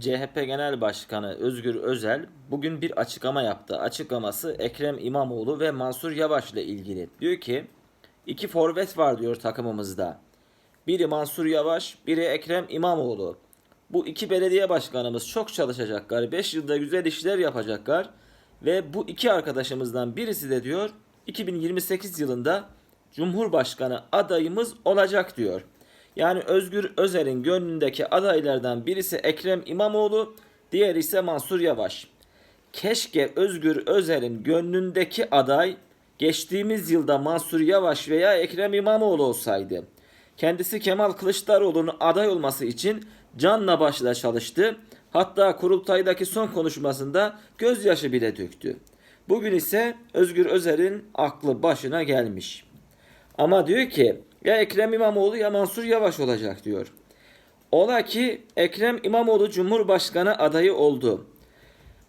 CHP Genel Başkanı Özgür Özel bugün bir açıklama yaptı. Açıklaması Ekrem İmamoğlu ve Mansur Yavaş ile ilgili. Diyor ki iki forvet var diyor takımımızda. Biri Mansur Yavaş, biri Ekrem İmamoğlu. Bu iki belediye başkanımız çok çalışacaklar. 5 yılda güzel işler yapacaklar. Ve bu iki arkadaşımızdan birisi de diyor 2028 yılında Cumhurbaşkanı adayımız olacak diyor. Yani Özgür Özel'in gönlündeki adaylardan birisi Ekrem İmamoğlu, diğeri ise Mansur Yavaş. Keşke Özgür Özel'in gönlündeki aday geçtiğimiz yılda Mansur Yavaş veya Ekrem İmamoğlu olsaydı. Kendisi Kemal Kılıçdaroğlu'nun aday olması için canla başla çalıştı. Hatta kurultaydaki son konuşmasında gözyaşı bile döktü. Bugün ise Özgür Özel'in aklı başına gelmiş. Ama diyor ki ya Ekrem İmamoğlu ya Mansur Yavaş olacak diyor. Ola ki Ekrem İmamoğlu Cumhurbaşkanı adayı oldu.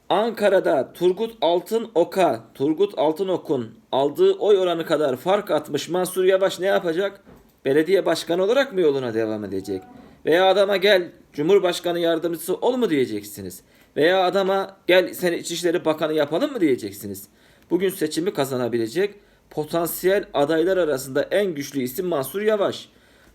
Ankara'da Turgut Altınok'a, Turgut Altınok'un aldığı oy oranı kadar fark atmış Mansur Yavaş ne yapacak? Belediye başkanı olarak mı yoluna devam edecek? Veya adama gel Cumhurbaşkanı yardımcısı ol mu diyeceksiniz? Veya adama gel seni İçişleri Bakanı yapalım mı diyeceksiniz? Bugün seçimi kazanabilecek potansiyel adaylar arasında en güçlü isim Mansur Yavaş.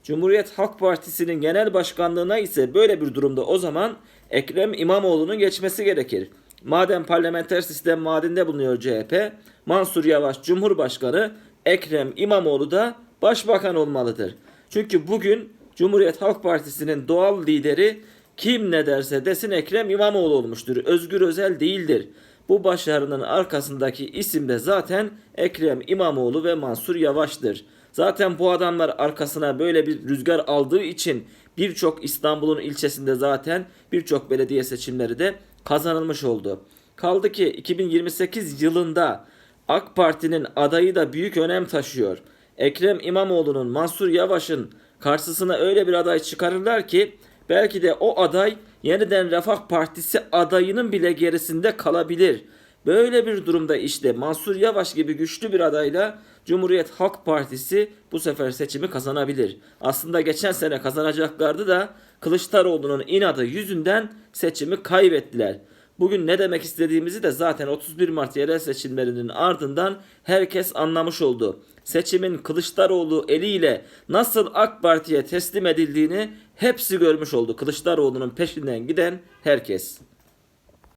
Cumhuriyet Halk Partisi'nin genel başkanlığına ise böyle bir durumda o zaman Ekrem İmamoğlu'nun geçmesi gerekir. Madem parlamenter sistem madinde bulunuyor CHP, Mansur Yavaş Cumhurbaşkanı, Ekrem İmamoğlu da başbakan olmalıdır. Çünkü bugün Cumhuriyet Halk Partisi'nin doğal lideri kim ne derse desin Ekrem İmamoğlu olmuştur. Özgür Özel değildir. Bu başarının arkasındaki isim de zaten Ekrem İmamoğlu ve Mansur Yavaş'tır. Zaten bu adamlar arkasına böyle bir rüzgar aldığı için birçok İstanbul'un ilçesinde zaten birçok belediye seçimleri de kazanılmış oldu. Kaldı ki 2028 yılında AK Parti'nin adayı da büyük önem taşıyor. Ekrem İmamoğlu'nun Mansur Yavaş'ın karşısına öyle bir aday çıkarırlar ki belki de o aday yeniden Refah Partisi adayının bile gerisinde kalabilir. Böyle bir durumda işte Mansur Yavaş gibi güçlü bir adayla Cumhuriyet Halk Partisi bu sefer seçimi kazanabilir. Aslında geçen sene kazanacaklardı da Kılıçdaroğlu'nun inadı yüzünden seçimi kaybettiler. Bugün ne demek istediğimizi de zaten 31 Mart yerel seçimlerinin ardından herkes anlamış oldu. Seçimin Kılıçdaroğlu eliyle nasıl AK Parti'ye teslim edildiğini hepsi görmüş oldu. Kılıçdaroğlu'nun peşinden giden herkes.